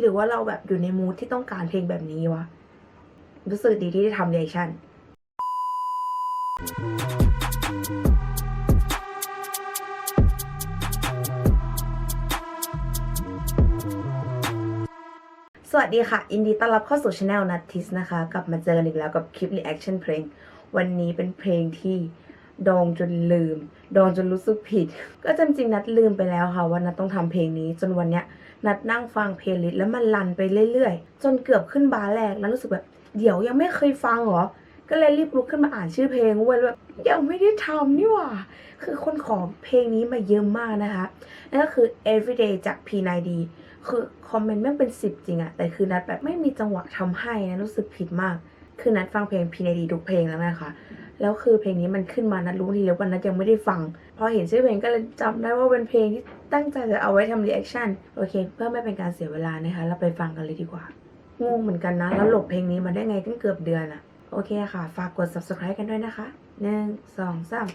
หรือว่าเราแบบอยู่ในมูทที่ต้องการเพลงแบบนี้วะ รู้สึกดีที่ได้ทำเรีแอคชั่นสวัสดีค่ะ อินดีต้อนรับเข้าสู่ช anel นัททิสนะคะ กลับมาเจอกันอีกแล้วกับคลิป reaction เพลง วันนี้เป็นเพลงที่ ดองจนลืม ดองจนรู้สึกผิด ก็จริงๆนัดลืมไปแล้วค่ะว่านัดต้องทำเพลงนี้ จนวันเนี้ยนัดนั่งฟังเพลย์ลิสต์แล้วมันลันไปเรื่อยๆ จนเกือบขึ้นบาร์แรกแล้วรู้สึกแบบเดี๋ยวยังไม่เคยฟังเหรอ ก็เลยรีบลุกขึ้นมาอ่านชื่อเพลงเว้ยแล้วแบบยังไม่ได้ทำนี่หว่า คือคนขอเพลงนี้มาเยอะมากนะคะ นั่นก็คือ everyday จาก P9D คือคอมเมนต์แม่งเป็นสิบจริงอะแต่คือนัดแบบไม่มีจังหวะทำให้นะรู้สึกผิดมาก คือนัดฟังเพลง P9D ทุกเพลงแล้วนะคะ แล้วคือเพลงนี้มันขึ้นมานัดรู้ทีแล้ววันนัดยังไม่ได้ฟัง พอเห็นชื่อเพลงก็เลยจำได้ว่าเป็นเพลงที่ตั้งใจจะเอาไว้ทำรีแอคชั่นโอเค เพื่อไม่เป็นการเสียเวลานะคะ เราไปฟังกันเลยดีกว่างงเหมือนกันนะแล้วหลบเพลงนี้มาได้ไงตั้งเกือบเดือนอะโอเคค่ะ ฝากกด subscribe กันด้วยนะคะหนึ่งสองสาม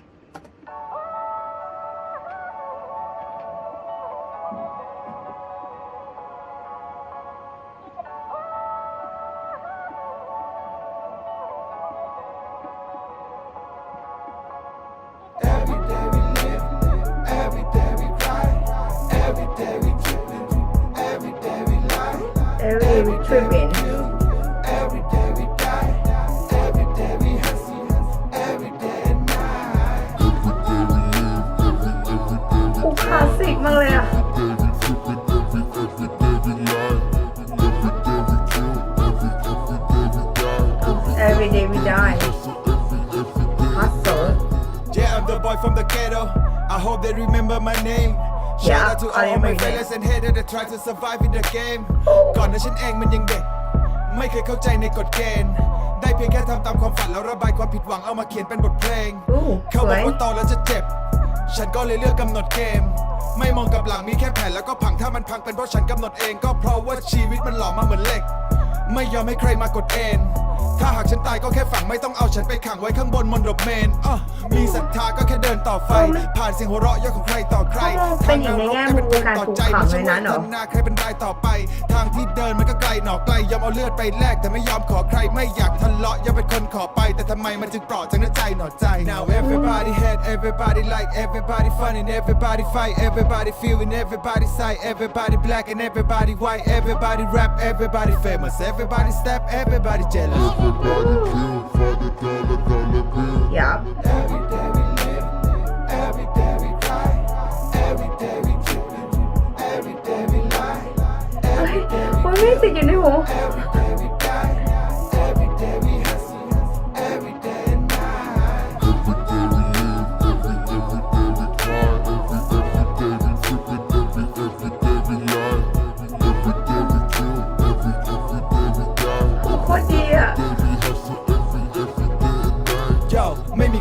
every day we tripping every day we die, every day we hustle, every day and night. อุคลาสสิกมากเลยอะ every day we die hustle Yeah, I'm the boy from the ghetto. I hope they remember my name. Shout Yeah, out to I all my remember fellas and haters that try to survive in the game ก่อนนั้นฉันเองมันยังเด็ก ไม่เคยเข้าใจในกฎเกณฑ์ ได้เพียงแค่ทำตามความฝันแล้วระบายความผิดหวังเอามาเขียนเป็นบทเพลง อู้เขาสบวอกย ว่าโตแล้วจะเจ็บ ฉันก็เลยเลือกกำหนดเกม ไม่มองกลับหลังมีแค่แผนแล้วก็พังถ้ามันพังเป็นเพราะฉันกำหนดเอง ก็เพราะว่าชีวิตมันหล่อมาเหมือนเหล็ก ไม่ยอมให้ใครมากดเอนถ้าหากฉันตายก็แค่ฝังไม่ต้องเอาฉันไปขังไว้ข้างบนมนดบเมนอะมีศรัทธาก็แค่เดินต่อไฟ ผ่านเสียงหัวเราะเยอะของใครต่อใครเป็นอย่างในแง่มุมการปลูกฝังเลยนะเนอะหน้าใครเป็นรายต่อไป ทางที่เดินมันก็ไกลหนอไกลยอมเอาเลือดไปแลกแต่ไม่ยอมขอใครไม่อยากทะเลาะยอมเป็นคนขอไป แต่ทำไมมันจึงเปราะจากเนื้อใจหนอใจ Now everybody hate everybody like everybody fun and everybody fight everybody feeling everybody sight everybody black and everybody white everybody rap everybody famous everybody Everybody step, everybody jealous. Everybody kill for the dollar, dollar bill. Yeah. Every day we live, every day we cry, every day we every day we lie, every day we.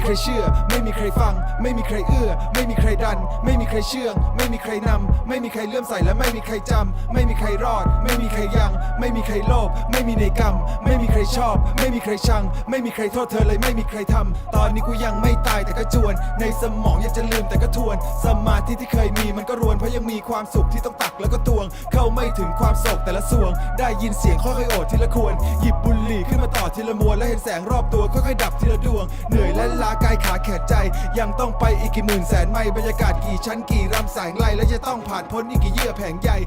ใครเชื่อ ไม่มีใครฟัง ไม่มีใครเอื้อ ไม่มีใครดัน ไม่มีใครเชื่อง ไม่มีใครนำ ไม่มีใครเลื่อมใสและไม่มีใครจำ ไม่มีใครรอด ไม่มีใครยัง ไม่มีใครโลภ ไม่มีในกรรม ไม่มีใครชอบ ไม่มีใครชัง ไม่มีใครโทษเธอเลยไม่มีใครทำ ตอนนี้กูยังไม่ตายแต่ก็จวน ในสมองอยากจะลืมแต่ก็ทวน สมาธิที่เคยมีมันก็รวนเพราะยังมีความสุขที่ต้องตักแล้วก็ตวง เข้าไม่ถึงความโศกแต่ละสวง ได้ยินเสียงค่อยๆโอดทีละควร หยิบบุหรี่ขึ้นมาต่อทีละมวนและเห็นแสงรอบตัวค่อยๆดับทีละดวง เหนื่อยและล้ากายขาแขนใจ ยังต้องไปอีกกี่หมื่นแสนไมล์บรรยากาศกี่ชั้นกี่รำแสงไล่และจะต้องผ่านพ้นอีกกี่เยื่อแผงใหญ่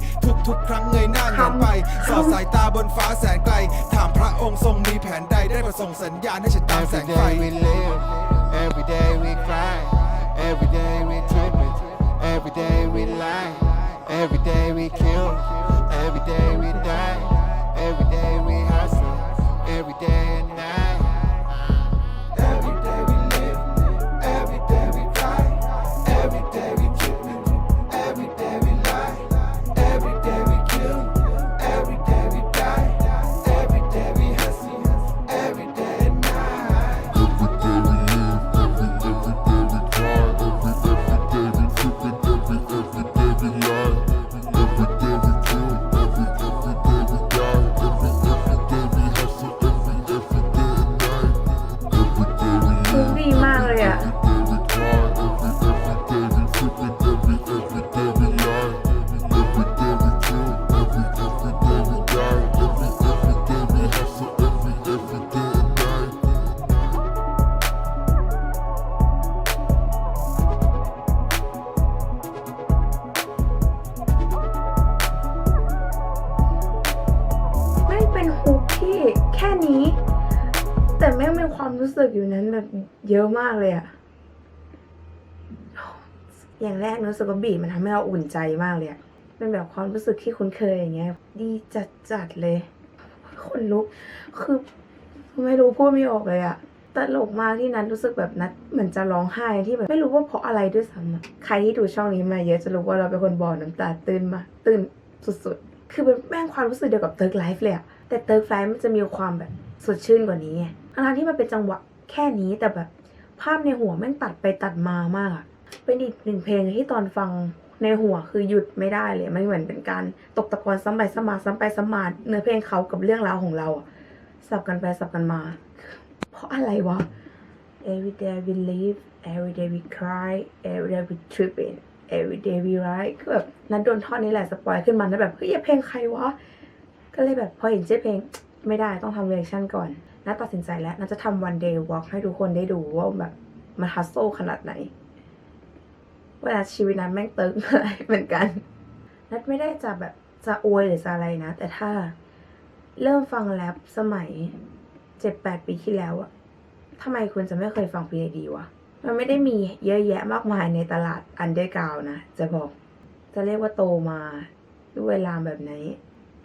ทุกๆ ครั้งเงยหน้าเงยไป สอดสายตาบนฟ้าแสนไกล ถามพระองค์ทรงมีแผนใดได้ประสงค์สัญญาณให้ฉันตามแส Every งไฟ day we live, every day we cry, every day we tripping, every day we lie, every day we kill, สึกอยู่นั้นแบบเยอะมากเลยอะอย่างแรกรู้สึกว่าบีมันทำให้เราอุ่นใจมากเลยอะเป็นแบบความรู้สึกที่คุ้นเคยอย่างเงี้ย ดีจัดจัดๆเลย คนลุก คือไม่รู้พูดไม่ออกเลยอะตลกมากที่นัทรู้สึกแบบนัทเหมือนจะร้องไห้ที่แบบไม่รู้ว่าเพราะอะไรด้วยซ้ำใครที่ดูช่องนี้มาเยอะจะรู้ว่าเราเป็นคนบ่อน้ำตาตื้นมาตื้นสุดๆ คือเป็นแม่งความรู้สึกเดียวกับเติร์กไลฟ์เลยอะแต่เติร์กไลฟ์มันจะมีความแบบสดชื่นกว่านี้ไง ทั้งที่มันเป็นจังหวะแค่นี้แต่แบบภาพในหัวแม่งตัดไปตัดมามากอะเป็นอีกหนึ่งเพลงที่ตอนฟังในหัวคือหยุดไม่ได้เลยมันเหมือนเป็นการตกตะกอนซ้ำไปซ้ำมาซ้ำไปซ้ำมาเนื้อเพลงเขากับเรื่องราวของเราอะสับกันไปสับกันมา เพราะอะไรวะ Every day we live every day we cry every day we trip in every day we ride คือแบบนั้นโดนท่อนนี้แหละสปอยขึ้นมาแล้วแบบเฮ้ยเพลงใครวะก็เลยแบบพอเห็นชื่อเพลง ไม่ได้ต้องทำเรีแอคชั่นก่อนน่าตัดสินใจแล้วน่าจะทำ one day walk ให้ทุกคนได้ดูว่าแบบมันฮัสโซขนาดไหน เวลาชีวิตนั้นแม่งเติงอะไรเหมือนกัน นัดไม่ได้จะแบบจะอวยหรือจะอะไรนะ แต่ถ้าเริ่มฟังแรปสมัยเจ็ดแปดปีที่แล้วอะทำไมคุณจะไม่เคยฟัง PID วะ มันไม่ได้มีเยอะแยะมากมายในตลาดอันเดอร์กราวนะ จะบอก จะเรียกว่าโตมาด้วยเวลาแบบนี้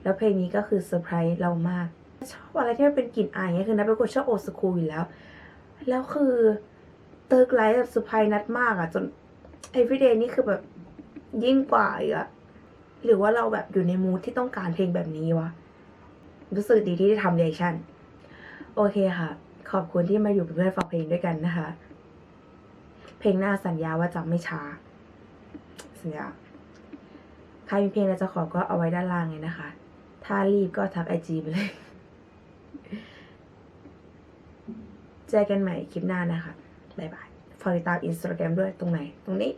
แล้วเพลงนี้ก็คือเซอร์ไพรส์เรามาก ชอบอะไรที่มันเป็นกลิ่นอายเนี่ยคือนัทเป็นคนชอบโอสคูลอยู่แล้ว แล้วคือเติร์กไลท์แบบเซอร์ไพรส์นัดมากอะจน everyday นี่คือแบบยิ่งกว่าอีกอะหรือว่าเราแบบอยู่ในมูทที่ต้องการเพลงแบบนี้วะ รู้สึกดีที่ได้ทำเรีแอคชั่น โอเคค่ะ ขอบคุณที่มาอยู่เป็นเพื่อนฟังเพลงด้วยกันนะคะ เพลงหน้าสัญญาว่าจะไม่ช้า สัญญา ใครมีเพลงอะไรจะขอก็เอาไว้ด้านล่างเลยนะคะ ถ้ารีบก็ทักไอจีไปเลย เจอกันใหม่คลิปหน้านะคะ บ๊ายบาย ฝากติดตามอินสตาแกรมด้วยตรงไหน ตรงนี้